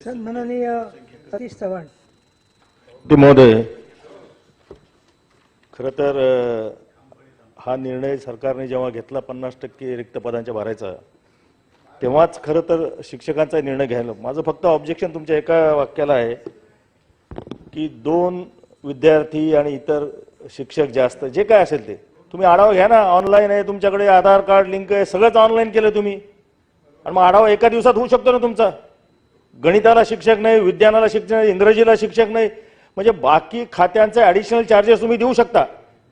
सन्माननीय सतीश चव्हाण. ते महोदय खरं तर हा निर्णय सरकारने जेव्हा घेतला पन्नास टक्के रिक्त पदांच्या भरायचा तेव्हाच खरं तर शिक्षकांचा निर्णय घ्यायला माझं फक्त ऑब्जेक्शन तुमच्या एका वाक्याला आहे की दोन विद्यार्थी आणि इतर शिक्षक जास्त जे काय असेल ते. तुम्ही आढावा घ्या ना ऑनलाईन आहे तुमच्याकडे आधार कार्ड लिंक आहे सगळंच ऑनलाईन केलं तुम्ही. आणि मग आढावा एका दिवसात होऊ शकतो ना तुमचा? गणिताला शिक्षक नाही विज्ञानाला शिक्षक नाही इंग्रजीला शिक्षक नाही. म्हणजे बाकी खात्यांचे ॲडिशनल चार्जेस तुम्ही देऊ शकता.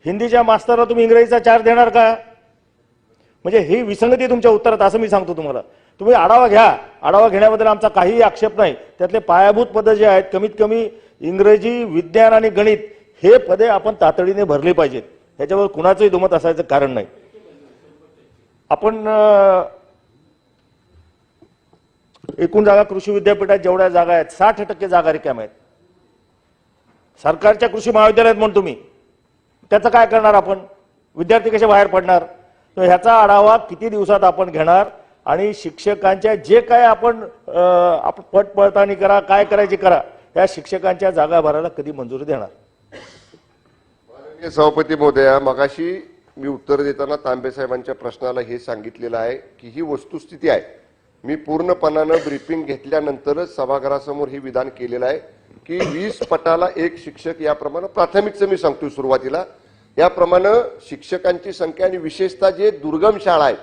हिंदीच्या मास्तरला तुम्ही इंग्रजीचा चार्ज देणार का? म्हणजे ही विसंगती तुमच्या उत्तरात असं मी सांगतो तुम्हाला. तुम्ही आढावा घ्या. आढावा घेण्याबद्दल आमचा काहीही आक्षेप नाही. त्यातले पायाभूत पदं जे आहेत कमीत कमी इंग्रजी विज्ञान आणि गणित हे पदे आपण तातडीने भरली पाहिजेत. ह्याच्यावर कुणाचंही दुमत असायचं कारण नाही. आपण एकूण जागा कृषी विद्यापीठात जेवढ्या जागा आहेत साठ टक्के जागा रिकाम्या आहेत. सरकारच्या कृषी महाविद्यालयात म्हणून तुम्ही त्याचं काय करणार आपण? विद्यार्थी कसे बाहेर पडणार? तर ह्याचा आढावा किती दिवसात आपण घेणार? आणि शिक्षकांच्या जे काय आपण अं, आपण पट पडताळणी करा काय करायची करा त्या शिक्षकांच्या जागा भरायला कधी मंजुरी देणार? सभापती महोदया मगाशी मी उत्तर देताना तांबे साहेबांच्या प्रश्नाला हे सांगितलेलं आहे की ही वस्तुस्थिती आहे. मी पूर्णपणानं ब्रीफिंग घेतल्यानंतरच सभागृहासमोर हे विधान केलेलं आहे की वीस पटाला एक शिक्षक याप्रमाणे प्राथमिकचं मी सांगतो सुरुवातीला. याप्रमाणे शिक्षकांची संख्या आणि विशेषतः जे दुर्गम शाळा आहेत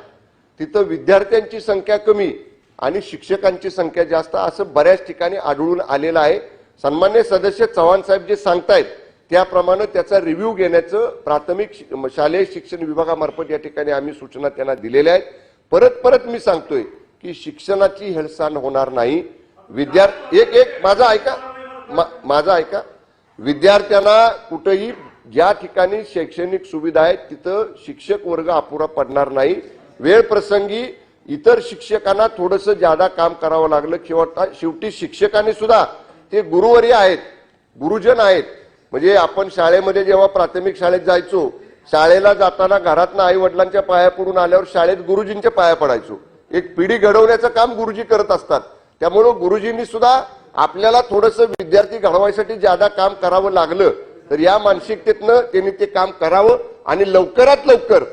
तिथं विद्यार्थ्यांची संख्या कमी आणि शिक्षकांची संख्या जास्त असं बऱ्याच ठिकाणी आढळून आलेलं आहे. सन्मान्य सदस्य चव्हाण साहेब जे सांगतायत त्याप्रमाणे त्याचा रिव्ह्यू घेण्याचं प्राथमिक शालेय शिक्षण विभागामार्फत या ठिकाणी आम्ही सूचना त्यांना दिलेल्या आहेत. परत परत मी सांगतोय की शिक्षणाची हेळसांड होणार नाही. विद्यार्थी एक एक माझा ऐका. मा- माझा ऐका. विद्यार्थ्यांना कुठेही ज्या ठिकाणी शैक्षणिक सुविधा आहेत तिथं शिक्षक वर्ग अपुरा पडणार नाही. वेळ प्रसंगी इतर शिक्षकांना थोडंसं ज्यादा काम करावं लागलं किंवा शेवटी शिक्षकांनी सुद्धा ते गुरुवर्य आहेत गुरुजन आहेत. म्हणजे आपण शाळेमध्ये जेव्हा प्राथमिक शाळेत जायचो शाळेला जाताना घरातनं आई वडिलांच्या पाया पडून आल्यावर शाळेत गुरुजींच्या पाया पडायचो. एक पिढी घडवण्याचं काम गुरुजी करत असतात. त्यामुळं गुरुजींनी सुद्धा आपल्याला थोडंसं विद्यार्थी घडवायसाठी ज्यादा काम करावं लागलं तर या मानसिकतेतनं त्यांनी ते काम करावं आणि लवकरात लवकर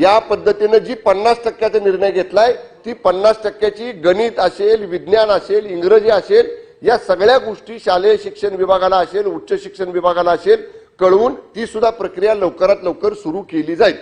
या पद्धतीनं जी पन्नास टक्क्याचा निर्णय घेतलाय ती पन्नास टक्क्याची गणित असेल विज्ञान असेल इंग्रजी असेल या सगळ्या गोष्टी शालेय शिक्षण विभागाला असेल उच्च शिक्षण विभागाला असेल कळवून ती सुद्धा प्रक्रिया लवकरात लवकर सुरू केली जाईल.